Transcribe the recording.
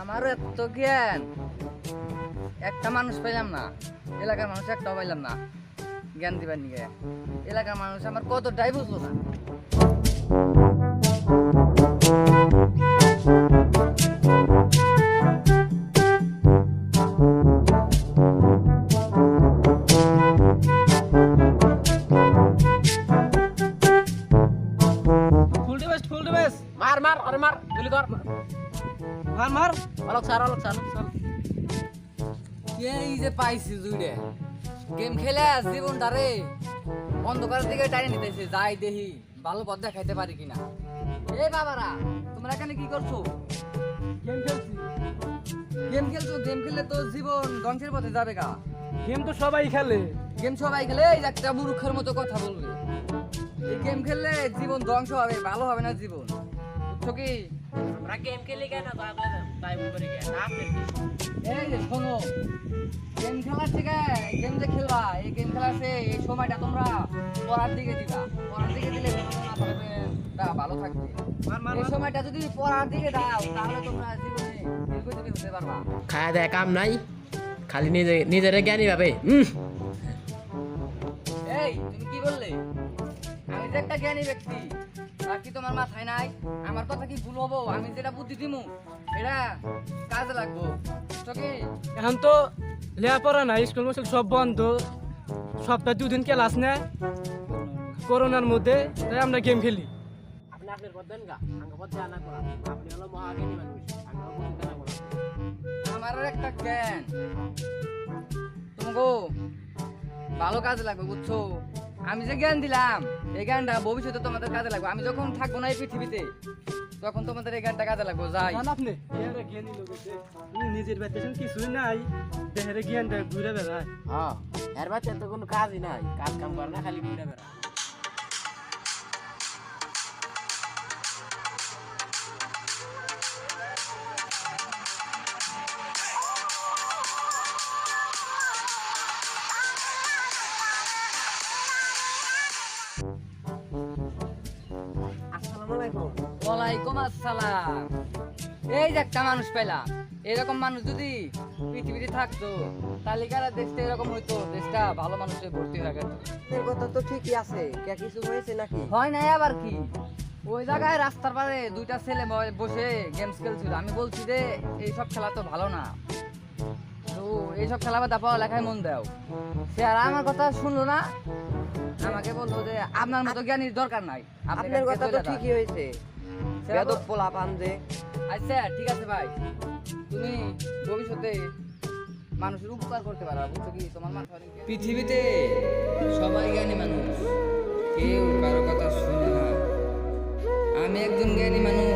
আমারও এত জ্ঞান। একটা মানুষ পাইলাম না, এলাকার মানুষ একটাও পাইলাম না, জ্ঞান দিবার নিয়ে এলাকার মানুষ আমার কতটাই বুঝলো না। ডিবেস মার মার আরে মার গুলি কর মার মার অলক সার অলক সার এই যে পাইছি জুড়ে গেম খেলে জীবনটা রে। অন্ধকারের দিকে টাইনে নিতেছে যাই দেখি। ভালো পথ দেখাইতে পারি কিনা? এই বাবারা তোমরা এখানে কি করছ? গেম খেলছি। গেম খেলছো? গেম খেললে তো জীবন ধ্বংসের পথে যাবে গা। গেম তো সবাই খেলে। গেম সবাই খেলে এই যে একটা মূর্খের মতো কথা বলবে। এই গেম খেললে জীবন ধ্বংস হবে ভালো হবে না জীবন? বুঝছ কি আমরা গেম খেলি কেন? তাই আপনি এই যে শোনো গেম খেলার থেকে গেম যে খেলবা এই গেম খেলার চেয়ে এই সময়টা তোমরা পড়ার দিকে দিবা। পড়ার দিকে দিলে মাথা টা ভালো থাকবে। এই সময়টা যদি পড়ার দিকে দাও তাহলে তোমরা জীবনে দীর্ঘজীবী হতে পারবা। খায়া দেয় কাম নাই। খালি নিজে নিজের জ্ঞানী ভাবে হুম এই তুমি কি বললে? আমি যে একটা জ্ঞানী ব্যক্তি তা কি তোমার মাথায় নাই? আমার কথা কি ভুল হব? আমি যেটা বুদ্ধি দিমু এটা কাজে লাগবো। তো কি এখন তো লেখাপড়া নাই স্কুল মুসুল সব বন্ধ। সপ্তাহে দুদিন ক্লাস নেয় করোনার মধ্যে তাই আমরা গেম খেলি। আপনি আপনার পথ দেন গা আঙ্গ পথ জানা করা। আপনি হলো মহাজ্ঞানী মানুষ আঙ্গ পথ জানা করা। আমার একটা জ্ঞান। তোমাকে ভালো কাজে লাগবে বুঝছ? আমি যে জ্ঞান দিলাম এই জ্ঞানটা ভবিষ্যতে তোমাদের কাজে লাগবে। আমি যখন থাকব না এই পৃথিবীতে তখন তোমাদের এই জ্ঞানটা কাজে লাগবো যাই। জান আপনি এর জ্ঞানী লোক আছে তুমি নিজের বাচ্চা কিছুই নাই দেহের জ্ঞানটা ঘুরে বেড়ায়। হ্যাঁ এর বাচ্চা তো কোনো কাজই নাই কাজ কাম করে না খালি ঘুরে বেড়া ওয়ালাইকুম আসসালাম। এই যে একটা মানুষ পেলাম। এরকম মানুষ যদি পৃথিবীতে থাকতো তালিকার দেশটা এরকম হইতো? দেশটা ভালো মানুষে ভর্তি হয়ে গেত। এর কথা তো ঠিকই আছে। কে কিছু হয়েছে নাকি? হয় নাই আবার কি? ওই জায়গায় রাস্তার পারে দুইটা ছেলে ব- বসে গেমস খেলছিল। আমি বলছি যে এইসব খেলা তো ভালো না। তো এইসব খেলা বাদা পাওয়া লেখায় মন দাও। সে আর আমার কথা শুনলো না। আমাকে বলল যে আপনার মতো জ্ঞানীর দরকার নাই। আপনার কথা তো ঠিকই হয়েছে। বেদব পোলা পান যে আচ্ছা ঠিক আছে ভাই। তুমি ভবিষ্যতে মানুষের উপকার করতে পারো বুঝছ কি? তোমার মাথা পৃথিবীতে সবাই জ্ঞানী মানুষ। কেউ কারও কথা শুনে না। আমি একজন জ্ঞানী মানুষ।